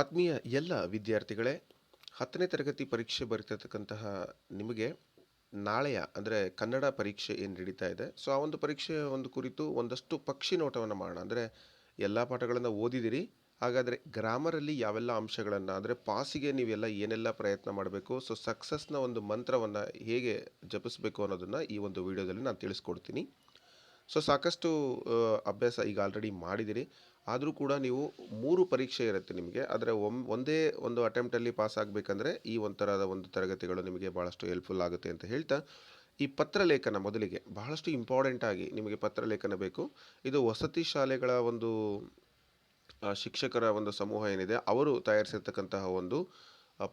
ಆತ್ಮೀಯ ಎಲ್ಲ ವಿದ್ಯಾರ್ಥಿಗಳೇ, ಹತ್ತನೇ ತರಗತಿ ಪರೀಕ್ಷೆ ಬರೀತಿರ್ತಕ್ಕಂತಹ ನಿಮಗೆ ನಾಳೆಯ, ಅಂದರೆ ಕನ್ನಡ ಪರೀಕ್ಷೆ ಏನು ನಡೀತಾ ಇದೆ. ಸೊ ಆ ಒಂದು ಪರೀಕ್ಷೆ ಒಂದು ಕುರಿತು ಒಂದಷ್ಟು ಪಕ್ಷಿ ನೋಟವನ್ನು ಮಾಡೋಣ. ಅಂದರೆ ಎಲ್ಲ ಪಾಠಗಳನ್ನು ಓದಿದಿರಿ, ಹಾಗಾದರೆ ಗ್ರಾಮರಲ್ಲಿ ಯಾವೆಲ್ಲ ಅಂಶಗಳನ್ನು, ಅಂದರೆ ಪಾಸಿಗೆ ನೀವೆಲ್ಲ ಏನೆಲ್ಲ ಪ್ರಯತ್ನ ಮಾಡಬೇಕು ಸೊ ಸಕ್ಸಸ್ನ ಒಂದು ಮಂತ್ರವನ್ನು ಹೇಗೆ ಜಪಿಸಬೇಕು ಅನ್ನೋದನ್ನು ಈ ಒಂದು ವಿಡಿಯೋದಲ್ಲಿ ನಾನು ತಿಳಿಸ್ಕೊಡ್ತೀನಿ. ಸೊ ಸಾಕಷ್ಟು ಅಭ್ಯಾಸ ಈಗ ಆಲ್ರೆಡಿ ಮಾಡಿದಿರಿ. ಆದರೂ ಕೂಡ ನೀವು ಮೂರು ಪರೀಕ್ಷೆ ಇರುತ್ತೆ ನಿಮಗೆ. ಆದರೆ ಒಮ್, ಒಂದೇ ಒಂದು ಅಟೆಂಪ್ಟಲ್ಲಿ ಪಾಸ್ ಆಗಬೇಕಂದ್ರೆ ಈ ಒಂಥರದ ಒಂದು ತರಗತಿಗಳು ನಿಮಗೆ ಭಾಳಷ್ಟು ಹೆಲ್ಪ್ಫುಲ್ ಆಗುತ್ತೆ ಅಂತ ಹೇಳ್ತಾ, ಈ ಪತ್ರಲೇಖನ ಮೊದಲಿಗೆ ಬಹಳಷ್ಟು ಇಂಪಾರ್ಟೆಂಟ್ ಆಗಿ ನಿಮಗೆ ಪತ್ರಲೇಖನ ಬೇಕು. ಇದು ವಸತಿ ಶಾಲೆಗಳ ಒಂದು ಶಿಕ್ಷಕರ ಒಂದು ಸಮೂಹ ಏನಿದೆ, ಅವರು ತಯಾರಿಸಿರ್ತಕ್ಕಂತಹ ಒಂದು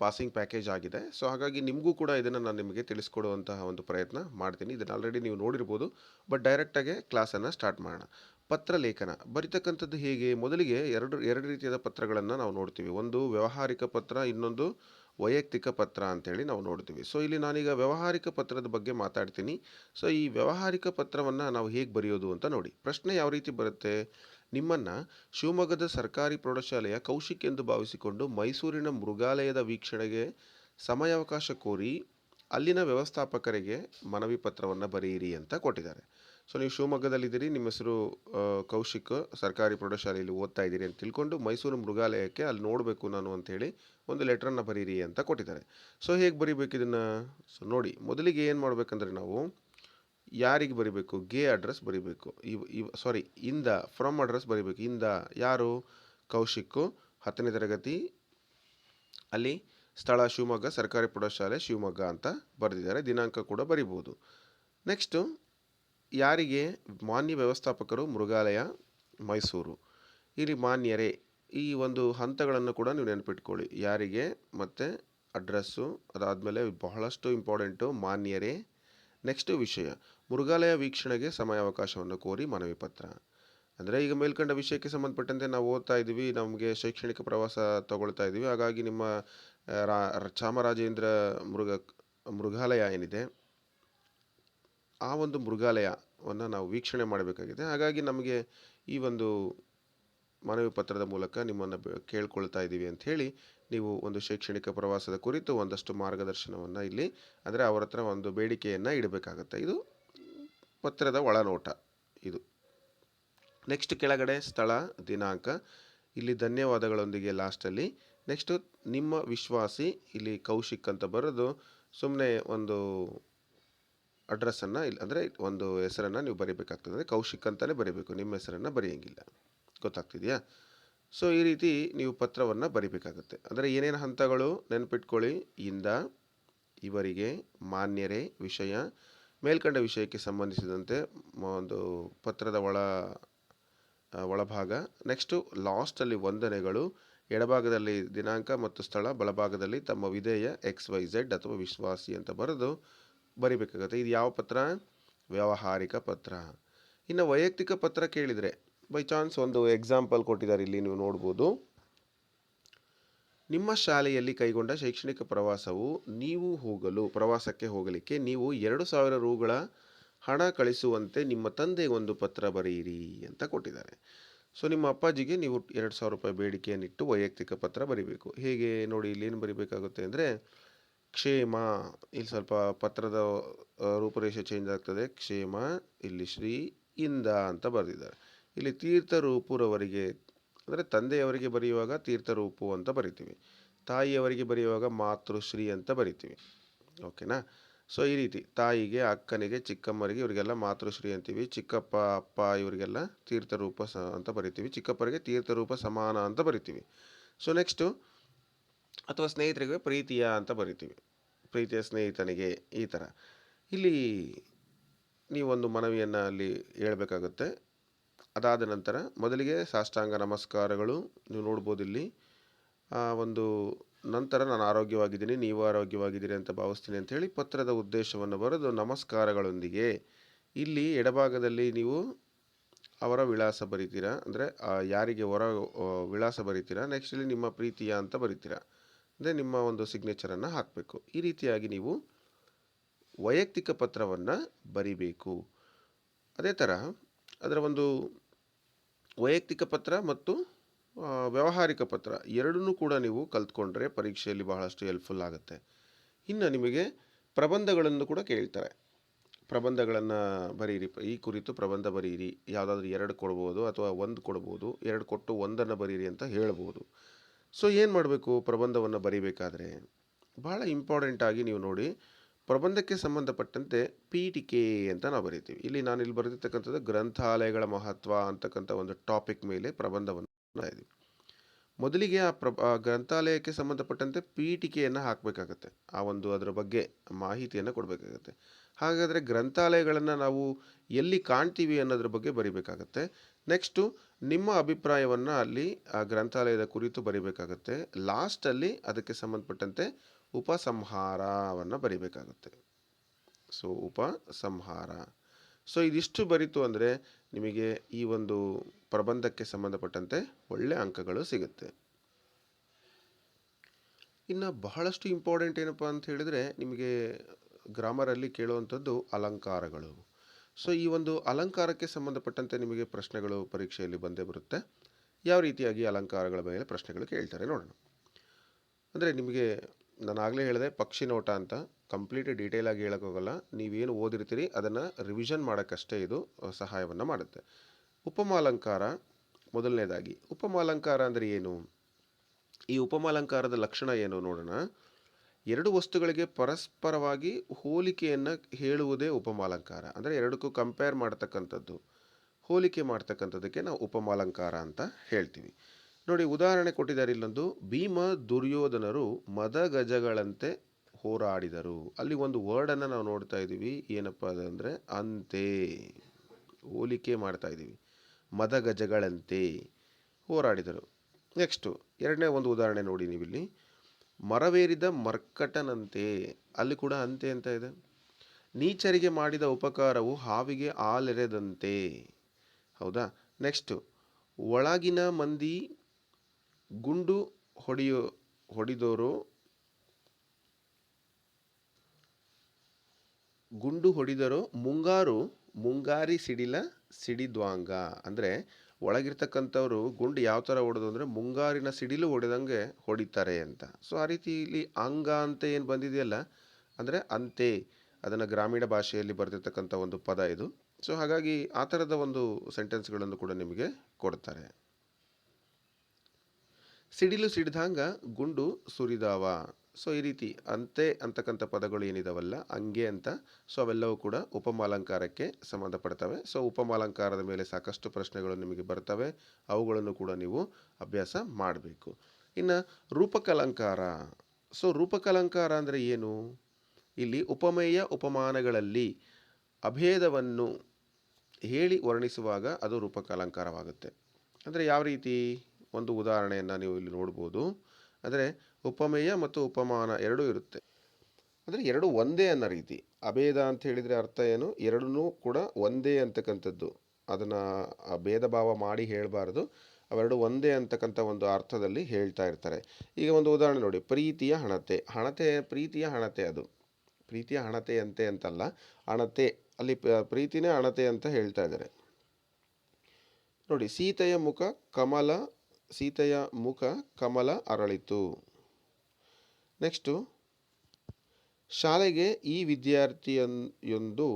ಪಾಸಿಂಗ್ ಪ್ಯಾಕೇಜ್ ಆಗಿದೆ. ಸೊ ಹಾಗಾಗಿ ನಿಮಗೂ ಕೂಡ ಇದನ್ನು ನಾನು ನಿಮಗೆ ತಿಳಿಸ್ಕೊಡುವಂತಹ ಒಂದು ಪ್ರಯತ್ನ ಮಾಡ್ತೀನಿ. ಇದನ್ನು ಆಲ್ರೆಡಿ ನೀವು ನೋಡಿರ್ಬೋದು ಬಟ್ ಡೈರೆಕ್ಟಾಗೆ ಕ್ಲಾಸನ್ನು ಸ್ಟಾರ್ಟ್ ಮಾಡೋಣ. ಪತ್ರ ಲೇಖನ ಬರಿತಕ್ಕಂಥದ್ದು ಹೇಗೆ? ಮೊದಲಿಗೆ ಎರಡು ಎರಡು ರೀತಿಯಾದ ಪತ್ರಗಳನ್ನು ನಾವು ನೋಡ್ತೀವಿ. ಒಂದು ವ್ಯಾವಹಾರಿಕ ಪತ್ರ, ಇನ್ನೊಂದು ವೈಯಕ್ತಿಕ ಪತ್ರ ಅಂತೇಳಿ ನಾವು ನೋಡ್ತೀವಿ. ಸೊ, ಇಲ್ಲಿ ನಾನೀಗ ವ್ಯಾವಹಾರಿಕ ಪತ್ರದ ಬಗ್ಗೆ ಮಾತಾಡ್ತೀನಿ. ಸೊ, ಈ ವ್ಯಾವಹಾರಿಕ ಪತ್ರವನ್ನು ನಾವು ಹೇಗೆ ಬರೆಯೋದು ಅಂತ ನೋಡಿ. ಪ್ರಶ್ನೆ ಯಾವ ರೀತಿ ಬರುತ್ತೆ? ನಿಮ್ಮನ್ನು ಶಿವಮೊಗ್ಗದ ಸರ್ಕಾರಿ ಪ್ರೌಢಶಾಲೆಯ ಕೌಶಿಕ್ ಎಂದು ಭಾವಿಸಿಕೊಂಡು ಮೈಸೂರಿನ ಮೃಗಾಲಯದ ವೀಕ್ಷಣೆಗೆ ಸಮಯಾವಕಾಶ ಕೋರಿ ಅಲ್ಲಿನ ವ್ಯವಸ್ಥಾಪಕರಿಗೆ ಮನವಿ ಪತ್ರವನ್ನು ಬರೆಯಿರಿ ಅಂತ ಕೊಟ್ಟಿದ್ದಾರೆ. ಸೊ ನೀವು ಶಿವಮೊಗ್ಗದಲ್ಲಿದ್ದೀರಿ, ನಿಮ್ಮ ಹೆಸರು ಕೌಶಿಕ್, ಸರ್ಕಾರಿ ಪ್ರೌಢಶಾಲೆಯಲ್ಲಿ ಓದ್ತಾ ಇದ್ದೀರಿ ಅಂತ ತಿಳ್ಕೊಂಡು ಮೈಸೂರು ಮೃಗಾಲಯಕ್ಕೆ ಅಲ್ಲಿ ನೋಡಬೇಕು ನಾನು ಅಂಥೇಳಿ ಒಂದು ಲೆಟ್ರನ್ನು ಬರೀರಿ ಅಂತ ಕೊಟ್ಟಿದ್ದಾರೆ. ಸೊ ಹೇಗೆ ಬರಿಬೇಕು ಇದನ್ನು? ಸೊ ನೋಡಿ, ಮೊದಲಿಗೆ ಏನು ಮಾಡಬೇಕಂದ್ರೆ ನಾವು ಯಾರಿಗೆ ಬರಿಬೇಕು? ಗೆ ಅಡ್ರೆಸ್ ಬರಿಬೇಕು. ಇವ್ ಸಾರಿ ಇಂದ ಫ್ರಮ್ ಅಡ್ರೆಸ್ ಬರಿಬೇಕು. ಇಂದ ಯಾರು? ಕೌಶಿಕ್, ಹತ್ತನೇ ತರಗತಿ, ಅಲ್ಲಿ ಸ್ಥಳ ಶಿವಮೊಗ್ಗ, ಸರ್ಕಾರಿ ಪ್ರೌಢಶಾಲೆ ಶಿವಮೊಗ್ಗ ಅಂತ ಬರೆದಿದ್ದಾರೆ. ದಿನಾಂಕ ಕೂಡ ಬರಿಬೋದು ನೆಕ್ಸ್ಟು ಯಾರಿಗೆ? ಮಾನ್ಯ ವ್ಯವಸ್ಥಾಪಕರು, ಮೃಗಾಲಯ, ಮೈಸೂರು. ಇಲ್ಲಿ ಮಾನ್ಯರೇ, ಈ ಒಂದು ಹಂತಗಳನ್ನು ಕೂಡ ನೀವು ನೆನಪಿಟ್ಕೊಳ್ಳಿ. ಯಾರಿಗೆ? ಮತ್ತು ಅಡ್ರೆಸ್ಸು, ಅದಾದಮೇಲೆ ಬಹಳಷ್ಟು ಇಂಪಾರ್ಟೆಂಟು, ಮಾನ್ಯರೇ. ನೆಕ್ಸ್ಟು ವಿಷಯ, ಮೃಗಾಲಯ ವೀಕ್ಷಣೆಗೆ ಸಮಯಾವಕಾಶವನ್ನು ಕೋರಿ ಮನವಿ ಪತ್ರ. ಅಂದರೆ ಈಗ ಮೇಲ್ಕಂಡ ವಿಷಯಕ್ಕೆ ಸಂಬಂಧಪಟ್ಟಂತೆ ನಾವು ಓದ್ತಾ ಇದ್ದೀವಿ, ನಮಗೆ ಶೈಕ್ಷಣಿಕ ಪ್ರವಾಸ ತಗೊಳ್ತಾ ಇದ್ದೀವಿ. ಹಾಗಾಗಿ ನಿಮ್ಮ ರಾ, ಚಾಮರಾಜೇಂದ್ರ ಮೃಗ, ಮೃಗಾಲಯ ಏನಿದೆ ಆ ಒಂದು ಮೃಗಾಲಯವನ್ನು ನಾವು ವೀಕ್ಷಣೆ ಮಾಡಬೇಕಾಗಿದೆ. ಹಾಗಾಗಿ ನಮಗೆ ಈ ಒಂದು ಮನವಿ ಪತ್ರದ ಮೂಲಕ ನಿಮ್ಮನ್ನು ಕೇಳ್ಕೊಳ್ತಾ ಇದ್ದೀವಿ ಹೇಳಿ ನೀವು ಒಂದು ಶೈಕ್ಷಣಿಕ ಪ್ರವಾಸದ ಕುರಿತು ಒಂದಷ್ಟು ಮಾರ್ಗದರ್ಶನವನ್ನು ಇಲ್ಲಿ ಅಂದರೆ ಅವರ ಹತ್ರ ಒಂದು ಬೇಡಿಕೆಯನ್ನು ಇಡಬೇಕಾಗತ್ತೆ. ಇದು ಪತ್ರದ ಒಳನೋಟ ಇದು. ನೆಕ್ಸ್ಟ್ ಕೆಳಗಡೆ ಸ್ಥಳ, ದಿನಾಂಕ. ಇಲ್ಲಿ ಧನ್ಯವಾದಗಳೊಂದಿಗೆ ಲಾಸ್ಟಲ್ಲಿ ನೆಕ್ಸ್ಟು ನಿಮ್ಮ ವಿಶ್ವಾಸಿ, ಇಲ್ಲಿ ಕೌಶಿಕ್ ಅಂತ ಬರೆದು ಸುಮ್ಮನೆ ಒಂದು ಅಡ್ರೆಸ್ಸನ್ನು ಇಲ್ಲಿ ಅಂದರೆ ಒಂದು ಹೆಸರನ್ನು ನೀವು ಬರೀಬೇಕಾಗ್ತದೆ. ಅಂದರೆ ಕೌಶಿಕ್ ಅಂತಲೇ ಬರೀಬೇಕು. ನಿಮ್ಮ ಹೆಸರನ್ನು ಬರೆಯೋಂಗಿಲ್ಲ. ಗೊತ್ತಾಗ್ತಿದೆಯಾ? ಸೊ, ಈ ರೀತಿ ನೀವು ಪತ್ರವನ್ನು ಬರಿಬೇಕಾಗುತ್ತೆ. ಅಂದರೆ ಏನೇನು ಹಂತಗಳು ನೆನಪಿಟ್ಕೊಳ್ಳಿ. ಇಂದ ಇವರಿಗೆ ಮಾನ್ಯರೇ ವಿಷಯ. ಮೇಲ್ಕಂಡ ವಿಷಯಕ್ಕೆ ಸಂಬಂಧಿಸಿದಂತೆ ಒಂದು ಪತ್ರದ ಒಳ ಒಳಭಾಗ. ನೆಕ್ಸ್ಟು ಲಾಸ್ಟಲ್ಲಿ ವಂದನೆಗಳು. ಎಡಭಾಗದಲ್ಲಿ ದಿನಾಂಕ ಮತ್ತು ಸ್ಥಳ. ಬಲಭಾಗದಲ್ಲಿ ತಮ್ಮ ವಿಧೇಯ ಎಕ್ಸ್ ವೈ ಝೆಡ್ ಅಥವಾ ವಿಶ್ವಾಸಿ ಅಂತ ಬರೆದು ಬರಿಬೇಕಾಗುತ್ತೆ. ಇದು ಯಾವ ಪತ್ರ? ವ್ಯಾವಹಾರಿಕ ಪತ್ರ. ಇನ್ನು ವೈಯಕ್ತಿಕ ಪತ್ರ ಕೇಳಿದರೆ ಬೈ ಚಾನ್ಸ್ ಒಂದು ಎಕ್ಸಾಂಪಲ್ ಕೊಟ್ಟಿದ್ದಾರೆ, ಇಲ್ಲಿ ನೀವು ನೋಡ್ಬೋದು. ನಿಮ್ಮ ಶಾಲೆಯಲ್ಲಿ ಕೈಗೊಂಡ ಶೈಕ್ಷಣಿಕ ಪ್ರವಾಸವು ನೀವು ಹೋಗಲು, ಪ್ರವಾಸಕ್ಕೆ ಹೋಗಲಿಕ್ಕೆ ನೀವು ಎರಡು ಸಾವಿರ ರೂಗಳ ಹಣ ಕಳಿಸುವಂತೆ ನಿಮ್ಮ ತಂದೆ ಒಂದು ಪತ್ರ ಬರೆಯಿರಿ ಅಂತ ಕೊಟ್ಟಿದ್ದಾರೆ. ಸೊ ನಿಮ್ಮ ಅಪ್ಪಾಜಿಗೆ ನೀವು ಎರಡು ಸಾವಿರ ರೂಪಾಯಿ ಬೇಡಿಕೆಯನ್ನಿಟ್ಟು ವೈಯಕ್ತಿಕ ಪತ್ರ ಬರೀಬೇಕು. ಹೇಗೆ? ನೋಡಿ, ಇಲ್ಲಿ ಏನು ಬರೀಬೇಕಾಗುತ್ತೆ ಅಂದರೆ ಕ್ಷೇಮ, ಇಲ್ಲಿ ಸ್ವಲ್ಪ ಪತ್ರದ ರೂಪರೇಷೆ ಚೇಂಜ್ ಆಗ್ತದೆ. ಕ್ಷೇಮ, ಇಲ್ಲಿ ಶ್ರೀ ಇಂದ ಅಂತ ಬರೆದಿದ್ದಾರೆ. ಇಲ್ಲಿ ತೀರ್ಥರೂಪುರವರಿಗೆ ಅಂದರೆ ತಂದೆಯವರಿಗೆ ಬರೆಯುವಾಗ ತೀರ್ಥರೂಪು ಅಂತ ಬರಿತೀವಿ. ತಾಯಿಯವರಿಗೆ ಬರೆಯುವಾಗ ಮಾತೃಶ್ರೀ ಅಂತ ಬರಿತೀವಿ. ಓಕೆನಾ ಸೊ ಈ ರೀತಿ ತಾಯಿಗೆ, ಅಕ್ಕನಿಗೆ, ಚಿಕ್ಕಮ್ಮರಿಗೆ ಇವರಿಗೆಲ್ಲ ಮಾತೃಶ್ರೀ ಅಂತೀವಿ. ಚಿಕ್ಕಪ್ಪ, ಅಪ್ಪ ಇವರಿಗೆಲ್ಲ ತೀರ್ಥರೂಪ ಸ ಅಂತ ಬರಿತೀವಿ. ಚಿಕ್ಕಪ್ಪರಿಗೆ ತೀರ್ಥರೂಪ ಸಮಾನ ಅಂತ ಬರಿತೀವಿ. ಸೊ ನೆಕ್ಸ್ಟು ಅಥವಾ ಸ್ನೇಹಿತರಿಗೆ ಪ್ರೀತಿಯ ಅಂತ ಬರಿತೀವಿ. ಪ್ರೀತಿಯ ಸ್ನೇಹಿತನಿಗೆ ಈ ಥರ. ಇಲ್ಲಿ ನೀವೊಂದು ಮನವಿಯನ್ನು ಅಲ್ಲಿ ಹೇಳಬೇಕಾಗುತ್ತೆ. ಅದಾದ ನಂತರ ಮೊದಲಿಗೆ ಸಾಷ್ಟಾಂಗ ನಮಸ್ಕಾರಗಳು ನೀವು ನೋಡ್ಬೋದು ಇಲ್ಲಿ ಒಂದು ನಂತರ ನಾನು ಆರೋಗ್ಯವಾಗಿದ್ದೀನಿ, ನೀವು ಆರೋಗ್ಯವಾಗಿದ್ದೀರಿ ಅಂತ ಭಾವಿಸ್ತೀನಿ ಅಂತ ಹೇಳಿ ಪತ್ರದ ಉದ್ದೇಶವನ್ನು ಬರೆದು ನಮಸ್ಕಾರಗಳೊಂದಿಗೆ ಇಲ್ಲಿ ಎಡಭಾಗದಲ್ಲಿ ನೀವು ಅವರ ವಿಳಾಸ ಬರಿತೀರಾ? ಅಂದರೆ ಯಾರಿಗೆ ಹೊರ ವಿಳಾಸ ಬರಿತೀರಾ? ನೆಕ್ಸ್ಟ್ ಇಲ್ಲಿ ನಿಮ್ಮ ಪ್ರೀತಿಯ ಅಂತ ಬರಿತೀರಾ? ಅಂದರೆ ನಿಮ್ಮ ಒಂದು ಸಿಗ್ನೇಚರನ್ನು ಹಾಕಬೇಕು. ಈ ರೀತಿಯಾಗಿ ನೀವು ವೈಯಕ್ತಿಕ ಪತ್ರವನ್ನು ಬರಿಬೇಕು. ಅದೇ ಥರ ಅದರ ಒಂದು ವೈಯಕ್ತಿಕ ಪತ್ರ ಮತ್ತು ವ್ಯವಹಾರಿಕ ಪತ್ರ ಎರಡನ್ನೂ ಕೂಡ ನೀವು ಕಲ್ತ್ಕೊಂಡ್ರೆ ಪರೀಕ್ಷೆಯಲ್ಲಿ ಬಹಳಷ್ಟು ಹೆಲ್ಪ್ಫುಲ್ ಆಗುತ್ತೆ. ಇನ್ನು ನಿಮಗೆ ಪ್ರಬಂಧಗಳನ್ನು ಕೂಡ ಕೇಳ್ತಾರೆ. ಪ್ರಬಂಧಗಳನ್ನು ಬರೀರಿ. ಈ ಕುರಿತು ಪ್ರಬಂಧ ಬರೀರಿ. ಯಾವುದಾದ್ರೂ ಎರಡು ಕೊಡ್ಬೋದು ಅಥವಾ ಒಂದು ಕೊಡ್ಬೋದು. ಎರಡು ಕೊಟ್ಟು ಒಂದನ್ನು ಬರೀರಿ ಅಂತ ಹೇಳ್ಬೋದು. ಸೊ ಏನು ಮಾಡಬೇಕು ಪ್ರಬಂಧವನ್ನು ಬರಿಬೇಕಾದ್ರೆ ಭಾಳ ಇಂಪಾರ್ಟೆಂಟ್ ಆಗಿ ನೀವು ನೋಡಿ ಪ್ರಬಂಧಕ್ಕೆ ಸಂಬಂಧಪಟ್ಟಂತೆ ಪೀಠಿಕೆ ಅಂತ ನಾವು ಬರಿತೀವಿ. ಇಲ್ಲಿ ನಾನು ಇಲ್ಲಿ ಬರೆದಿರ್ತಕ್ಕಂಥದ್ದು ಗ್ರಂಥಾಲಯಗಳ ಮಹತ್ವ ಅಂತಕ್ಕಂಥ ಒಂದು ಟಾಪಿಕ್ ಮೇಲೆ ಪ್ರಬಂಧವನ್ನು ಇದ್ದೀವಿ. ಮೊದಲಿಗೆ ಆ ಪ್ರ ಗ್ರಂಥಾಲಯಕ್ಕೆ ಸಂಬಂಧಪಟ್ಟಂತೆ ಪೀಠಿಕೆಯನ್ನು ಹಾಕಬೇಕಾಗತ್ತೆ. ಆ ಒಂದು ಅದರ ಬಗ್ಗೆ ಮಾಹಿತಿಯನ್ನು ಕೊಡಬೇಕಾಗತ್ತೆ. ಹಾಗಾದರೆ ಗ್ರಂಥಾಲಯಗಳನ್ನು ನಾವು ಎಲ್ಲಿ ಕಾಣ್ತೀವಿ ಅನ್ನೋದ್ರ ಬಗ್ಗೆ ಬರಿಬೇಕಾಗತ್ತೆ. ನೆಕ್ಸ್ಟು ನಿಮ್ಮ ಅಭಿಪ್ರಾಯವನ್ನು ಅಲ್ಲಿ ಆ ಗ್ರಂಥಾಲಯದ ಕುರಿತು ಬರಿಬೇಕಾಗತ್ತೆ. ಲಾಸ್ಟಲ್ಲಿ ಅದಕ್ಕೆ ಸಂಬಂಧಪಟ್ಟಂತೆ ಉಪಸಂಹಾರವನ್ನು ಬರಿಬೇಕಾಗುತ್ತೆ. ಸೊ ಉಪಸಂಹಾರ. ಸೊ ಇದಿಷ್ಟು ಬರಿತು ಅಂದರೆ ನಿಮಗೆ ಈ ಒಂದು ಪ್ರಬಂಧಕ್ಕೆ ಸಂಬಂಧಪಟ್ಟಂತೆ ಒಳ್ಳೆ ಅಂಕಗಳು ಸಿಗುತ್ತೆ. ಇನ್ನು ಬಹಳಷ್ಟು ಇಂಪಾರ್ಟೆಂಟ್ ಏನಪ್ಪ ಅಂತ ಹೇಳಿದರೆ ನಿಮಗೆ ಗ್ರಾಮರಲ್ಲಿ ಕೇಳುವಂಥದ್ದು ಅಲಂಕಾರಗಳು. ಸೊ, ಈ ಒಂದು ಅಲಂಕಾರಕ್ಕೆ ಸಂಬಂಧಪಟ್ಟಂತೆ ನಿಮಗೆ ಪ್ರಶ್ನೆಗಳು ಪರೀಕ್ಷೆಯಲ್ಲಿ ಬಂದೇ ಬರುತ್ತೆ. ಯಾವ ರೀತಿಯಾಗಿ ಅಲಂಕಾರಗಳ ಮೇಲೆ ಪ್ರಶ್ನೆಗಳು ಕೇಳ್ತಾರೆ ನೋಡೋಣ. ಅಂದರೆ ನಿಮಗೆ, ನಾನು ಆಗಲೇ ಹೇಳಿದೆ, ಪಕ್ಷಿ ನೋಟ ಅಂತ ಕಂಪ್ಲೀಟ್ ಡೀಟೇಲ್ ಆಗಿ ಹೇಳೋಕ್ಕೋಗಲ್ಲ ನೀವೇನು ಓದಿರ್ತೀರಿ, ಅದನ್ನು ರಿವಿಷನ್ ಮಾಡೋಕ್ಕಷ್ಟೇ ಇದು ಸಹಾಯವನ್ನು ಮಾಡುತ್ತೆ. ಉಪಮಾಲಂಕಾರ, ಮೊದಲನೇದಾಗಿ. ಉಪಮಾಲಂಕಾರ ಅಂದರೆ ಏನು? ಈ ಉಪಮಾಲಂಕಾರದ ಲಕ್ಷಣ ಏನು ನೋಡೋಣ. ಎರಡು ವಸ್ತುಗಳಿಗೆ ಪರಸ್ಪರವಾಗಿ ಹೋಲಿಕೆಯನ್ನು ಹೇಳುವುದೇ ಉಪಮಾಲಂಕಾರ. ಅಂದರೆ ಎರಡಕ್ಕೂ ಕಂಪೇರ್ ಮಾಡ್ತಕ್ಕಂಥದ್ದು, ಹೋಲಿಕೆ ಮಾಡ್ತಕ್ಕಂಥದ್ದಕ್ಕೆ ನಾವು ಉಪಮಾಲಂಕಾರ ಅಂತ ಹೇಳ್ತೀವಿ. ನೋಡಿ, ಉದಾಹರಣೆ ಕೊಟ್ಟಿದ್ದಾರೆ ಇಲ್ಲೊಂದು, ಭೀಮ ದುರ್ಯೋಧನರು ಮದಗಜಗಳಂತೆ ಹೋರಾಡಿದರು. ಅಲ್ಲಿ ಒಂದು ವರ್ಡನ್ನು ನಾವು ನೋಡ್ತಾ ಇದ್ದೀವಿ, ಏನಪ್ಪ ಅಂದರೆ ಅಂತೆ, ಹೋಲಿಕೆ ಮಾಡ್ತಾ ಇದ್ದೀವಿ. ಮದಗಜಗಳಂತೆ ಹೋರಾಡಿದರು. ನೆಕ್ಸ್ಟು ಎರಡನೇ ಒಂದು ಉದಾಹರಣೆ ನೋಡಿ ನೀವಿಲ್ಲಿ. ಮರವೇರಿದ ಮರ್ಕಟನಂತೆ, ಅಲ್ಲಿ ಕೂಡ ಅಂತೆ ಅಂತ ಇದೆ. ನೀಚರಿಗೆ ಮಾಡಿದ ಉಪಕಾರವು ಹಾವಿಗೆ ಹಾಲೆರೆದಂತೆ ಹೌದಾ? ನೆಕ್ಸ್ಟು ಒಳಗಿನ ಮಂದಿ ಗುಂಡು ಹೊಡೆಯೋ, ಹೊಡೆದೋರು ಗುಂಡು ಹೊಡೆದರೋ ಮುಂಗಾರು, ಮುಂಗಾರಿ ಸಿಡಿಲ ಸಿಡಿದ್ವಾಂಗ. ಅಂದರೆ ಒಳಗಿರ್ತಕ್ಕಂಥವ್ರು ಗುಂಡು ಯಾವ ಥರ ಹೊಡೆದು ಅಂದರೆ ಮುಂಗಾರಿನ ಸಿಡಿಲು ಹೊಡೆದಂಗೆ ಹೊಡಿತಾರೆ ಅಂತ. ಸೊ ಆ ರೀತಿ ಇಲ್ಲಿ ಅಂಗ ಅಂತ ಏನು ಬಂದಿದೆಯಲ್ಲ, ಅಂದರೆ ಅಂತೆ ಅದನ್ನು ಗ್ರಾಮೀಣ ಭಾಷೆಯಲ್ಲಿ ಬರೆದಿರ್ತಕ್ಕಂಥ ಒಂದು ಪದ ಇದು. ಸೊ ಹಾಗಾಗಿ ಆ ಥರದ ಒಂದು ಸೆಂಟೆನ್ಸ್ಗಳನ್ನು ಕೂಡ ನಿಮಗೆ ಕೊಡ್ತಾರೆ. ಸಿಡಿಲು ಸಿಡಿದಂಗ ಗುಂಡು ಸುರಿದಾವ. ಸೊ, ಈ ರೀತಿ ಅಂತೆ ಅಂತಕ್ಕಂಥ ಪದಗಳು ಏನಿದಾವಲ್ಲ ಹಂಗೆ ಅಂತ, ಸೊ, ಅವೆಲ್ಲವೂ ಕೂಡ ಉಪಮಾಲಂಕಾರಕ್ಕೆ ಸಂಬಂಧಪಡ್ತವೆ. ಸೊ, ಉಪಮಾಲಂಕಾರದ ಮೇಲೆ ಸಾಕಷ್ಟು ಪ್ರಶ್ನೆಗಳು ನಿಮಗೆ ಬರ್ತವೆ. ಅವುಗಳನ್ನು ಕೂಡ ನೀವು ಅಭ್ಯಾಸ ಮಾಡಬೇಕು. ಇನ್ನು ರೂಪಕಲಂಕಾರ. ಸೊ, ರೂಪಕಲಂಕಾರ ಅಂದರೆ ಏನು? ಇಲ್ಲಿ ಉಪಮೇಯ ಉಪಮಾನಗಳಲ್ಲಿ ಅಭೇದವನ್ನು ಹೇಳಿ ವರ್ಣಿಸುವಾಗ ಅದು ರೂಪಕಲಂಕಾರವಾಗುತ್ತೆ. ಅಂದರೆ ಯಾವ ರೀತಿ? ಒಂದು ಉದಾಹರಣೆಯನ್ನು ನೀವು ಇಲ್ಲಿ ನೋಡ್ಬೋದು. ಅಂದರೆ ಉಪಮೇಯ ಮತ್ತು ಉಪಮಾನ ಎರಡೂ ಇರುತ್ತೆ. ಅಂದರೆ ಎರಡು ಒಂದೇ ಅನ್ನೋ ರೀತಿ. ಅಭೇದ ಅಂತ ಹೇಳಿದರೆ ಅರ್ಥ ಏನು? ಎರಡೂ ಕೂಡ ಒಂದೇ ಅಂತಕ್ಕಂಥದ್ದು. ಅದನ್ನು ಭೇದ ಭಾವ ಮಾಡಿ ಹೇಳಬಾರ್ದು. ಅವೆರಡು ಒಂದೇ ಅಂತಕ್ಕಂಥ ಒಂದು ಅರ್ಥದಲ್ಲಿ ಹೇಳ್ತಾ ಇರ್ತಾರೆ. ಈಗ ಒಂದು ಉದಾಹರಣೆ ನೋಡಿ. ಪ್ರೀತಿಯ ಹಣತೆ. ಹಣತೆ, ಪ್ರೀತಿಯ ಹಣತೆ ಅದು. ಪ್ರೀತಿಯ ಹಣತೆ ಅಂತೆ ಅಂತಲ್ಲ. ಹಣತೆ. ಅಲ್ಲಿ ಪ್ರೀತಿನೇ ಹಣತೆ ಅಂತ ಹೇಳ್ತಾ ಇದ್ದಾರೆ. ನೋಡಿ, ಸೀತೆಯ ಮುಖ ಕಮಲ, ಸೀತೆಯ ಮುಖ ಕಮಲ ಅರಳಿತು. ನೆಕ್ಸ್ಟು ಶಾಲೆಗೆ ಈ ವಿದ್ಯಾರ್ಥಿಯೊಂದು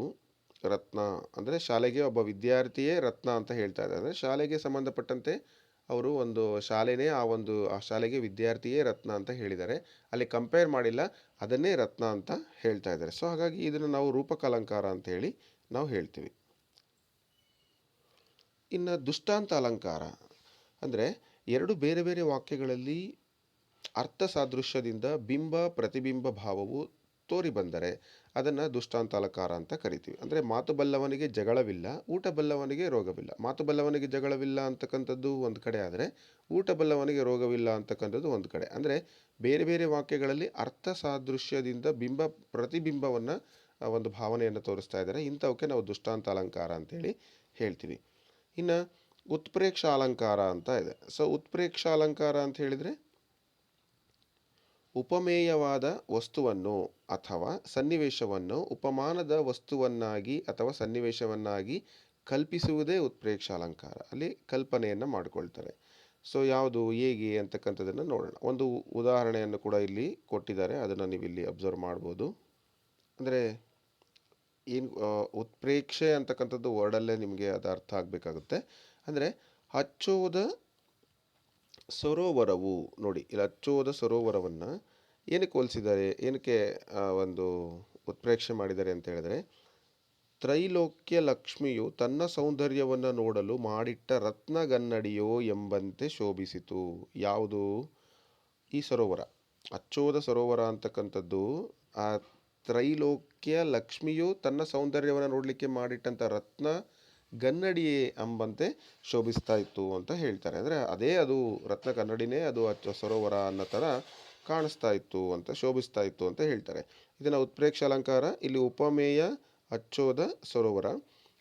ರತ್ನ, ಅಂದರೆ ಶಾಲೆಗೆ ಒಬ್ಬ ವಿದ್ಯಾರ್ಥಿಯೇ ರತ್ನ ಅಂತ ಹೇಳ್ತಾ ಇದ್ದಾರೆ. ಅಂದರೆ ಶಾಲೆಗೆ ಸಂಬಂಧಪಟ್ಟಂತೆ ಅವರು ಒಂದು ಶಾಲೆನೇ ಆ ಒಂದು, ಆ ಶಾಲೆಗೆ ವಿದ್ಯಾರ್ಥಿಯೇ ರತ್ನ ಅಂತ ಹೇಳಿದ್ದಾರೆ. ಅಲ್ಲಿ ಕಂಪೇರ್ ಮಾಡಿಲ್ಲ, ಅದನ್ನೇ ರತ್ನ ಅಂತ ಹೇಳ್ತಾ ಇದ್ದಾರೆ. ಸೊ ಹಾಗಾಗಿ ಇದನ್ನು ನಾವು ರೂಪಕಲಂಕಾರ ಅಂತ ಹೇಳಿ ನಾವು ಹೇಳ್ತೀವಿ. ಇನ್ನು ದುಷ್ಟಾಂತ ಅಲಂಕಾರ, ಅಂದರೆ ಎರಡು ಬೇರೆ ಬೇರೆ ವಾಕ್ಯಗಳಲ್ಲಿ ಅರ್ಥ ಸಾದೃಶ್ಯದಿಂದ ಬಿಂಬ ಪ್ರತಿಬಿಂಬ ಭಾವವು ತೋರಿ ಬಂದರೆ ಅದನ್ನು ದುಷ್ಟಾಂತ ಅಲಂಕಾರ ಅಂತ ಕರಿತೀವಿ. ಅಂದರೆ ಮಾತು ಬಲ್ಲವನಿಗೆ ಜಗಳವಿಲ್ಲ, ಊಟ ಬಲ್ಲವನಿಗೆ ರೋಗವಿಲ್ಲ. ಮಾತು ಬಲ್ಲವನಿಗೆ ಜಗಳವಿಲ್ಲ ಅಂತಕ್ಕಂಥದ್ದು ಒಂದು ಕಡೆ ಆದರೆ ಊಟ ಬಲ್ಲವನಿಗೆ ರೋಗವಿಲ್ಲ ಅಂತಕ್ಕಂಥದ್ದು ಒಂದು ಕಡೆ. ಅಂದರೆ ಬೇರೆ ಬೇರೆ ವಾಕ್ಯಗಳಲ್ಲಿ ಅರ್ಥ ಸಾದೃಶ್ಯದಿಂದ ಬಿಂಬ ಪ್ರತಿಬಿಂಬವನ್ನು ಒಂದು ಭಾವನೆಯನ್ನು ತೋರಿಸ್ತಾ ಇದ್ದಾರೆ. ಇಂಥವಕ್ಕೆ ನಾವು ದುಷ್ಟಾಂತ ಅಲಂಕಾರ ಅಂತೇಳಿ ಹೇಳ್ತೀವಿ. ಇನ್ನು ಉತ್ಪ್ರೇಕ್ಷ ಅಲಂಕಾರ ಅಂತ ಇದೆ. ಸೊ ಉತ್ಪ್ರೇಕ್ಷ ಅಲಂಕಾರ ಅಂತ ಹೇಳಿದರೆ ಉಪಮೇಯವಾದ ವಸ್ತುವನ್ನು ಅಥವಾ ಸನ್ನಿವೇಶವನ್ನು ಉಪಮಾನದ ವಸ್ತುವನ್ನಾಗಿ ಅಥವಾ ಸನ್ನಿವೇಶವನ್ನಾಗಿ ಕಲ್ಪಿಸುವುದೇ ಉತ್ಪ್ರೇಕ್ಷ ಅಲಂಕಾರ ಅಲ್ಲಿ ಕಲ್ಪನೆಯನ್ನು ಮಾಡಿಕೊಳ್ತಾರೆ. ಸೊ ಯಾವುದು, ಹೇಗೆ ಅಂತಕ್ಕಂಥದ್ದನ್ನು ನೋಡೋಣ. ಒಂದು ಉದಾಹರಣೆಯನ್ನು ಕೂಡ ಇಲ್ಲಿ ಕೊಟ್ಟಿದ್ದಾರೆ. ಅದನ್ನು ನೀವು ಇಲ್ಲಿ ಅಬ್ಸರ್ವ್ ಮಾಡ್ಬೋದು. ಅಂದರೆ, ಏನು ಉತ್ಪ್ರೇಕ್ಷೆ ಅಂತಕ್ಕಂಥದ್ದು ವರ್ಡಲ್ಲೇ ನಿಮಗೆ ಅದು ಅರ್ಥ ಆಗಬೇಕಾಗುತ್ತೆ. ಅಂದರೆ, ಹಚ್ಚೋದ ಸರೋವರವು, ನೋಡಿ, ಇಲ್ಲಿ ಹಚ್ಚೋದ ಸರೋವರವನ್ನು ಏನಕ್ಕೆ ಹೋಲಿಸಿದ್ದಾರೆ ಏನಕ್ಕೆ ಒಂದು ಉತ್ಪ್ರೇಕ್ಷೆ ಮಾಡಿದ್ದಾರೆ ಅಂತ ಹೇಳಿದರೆ, ತ್ರೈಲೋಕ್ಯ ಲಕ್ಷ್ಮಿಯು ತನ್ನ ಸೌಂದರ್ಯವನ್ನು ನೋಡಲು ಮಾಡಿಟ್ಟ ರತ್ನಗನ್ನಡಿಯೋ ಎಂಬಂತೆ ಶೋಭಿಸಿತು. ಯಾವುದು? ಈ ಸರೋವರ. ಅಚ್ಚೋದ ಸರೋವರ ಅಂತಕ್ಕಂಥದ್ದು, ಆ ತ್ರೈಲೋಕ್ಯ ಲಕ್ಷ್ಮಿಯು ತನ್ನ ಸೌಂದರ್ಯವನ್ನು ನೋಡಲಿಕ್ಕೆ ಮಾಡಿಟ್ಟಂಥ ರತ್ನ ಗನ್ನಡಿಯೇ ಎಂಬಂತೆ ಶೋಭಿಸ್ತಾ ಇತ್ತು ಅಂತ ಹೇಳ್ತಾರೆ. ಅಂದರೆ ಅದೇ ಅದು ರತ್ನ ಕನ್ನಡಿನೇ ಅದು ಅಚ್ಚ ಸರೋವರ ಅನ್ನೋ ಥರ ಕಾಣಿಸ್ತಾ ಇತ್ತು ಅಂತ, ಶೋಭಿಸ್ತಾ ಇತ್ತು ಅಂತ ಹೇಳ್ತಾರೆ. ಇದನ್ನು ಉತ್ಪ್ರೇಕ್ಷ ಅಲಂಕಾರ ಇಲ್ಲಿ ಉಪಮೇಯ ಅಚ್ಚೋದ ಸರೋವರ,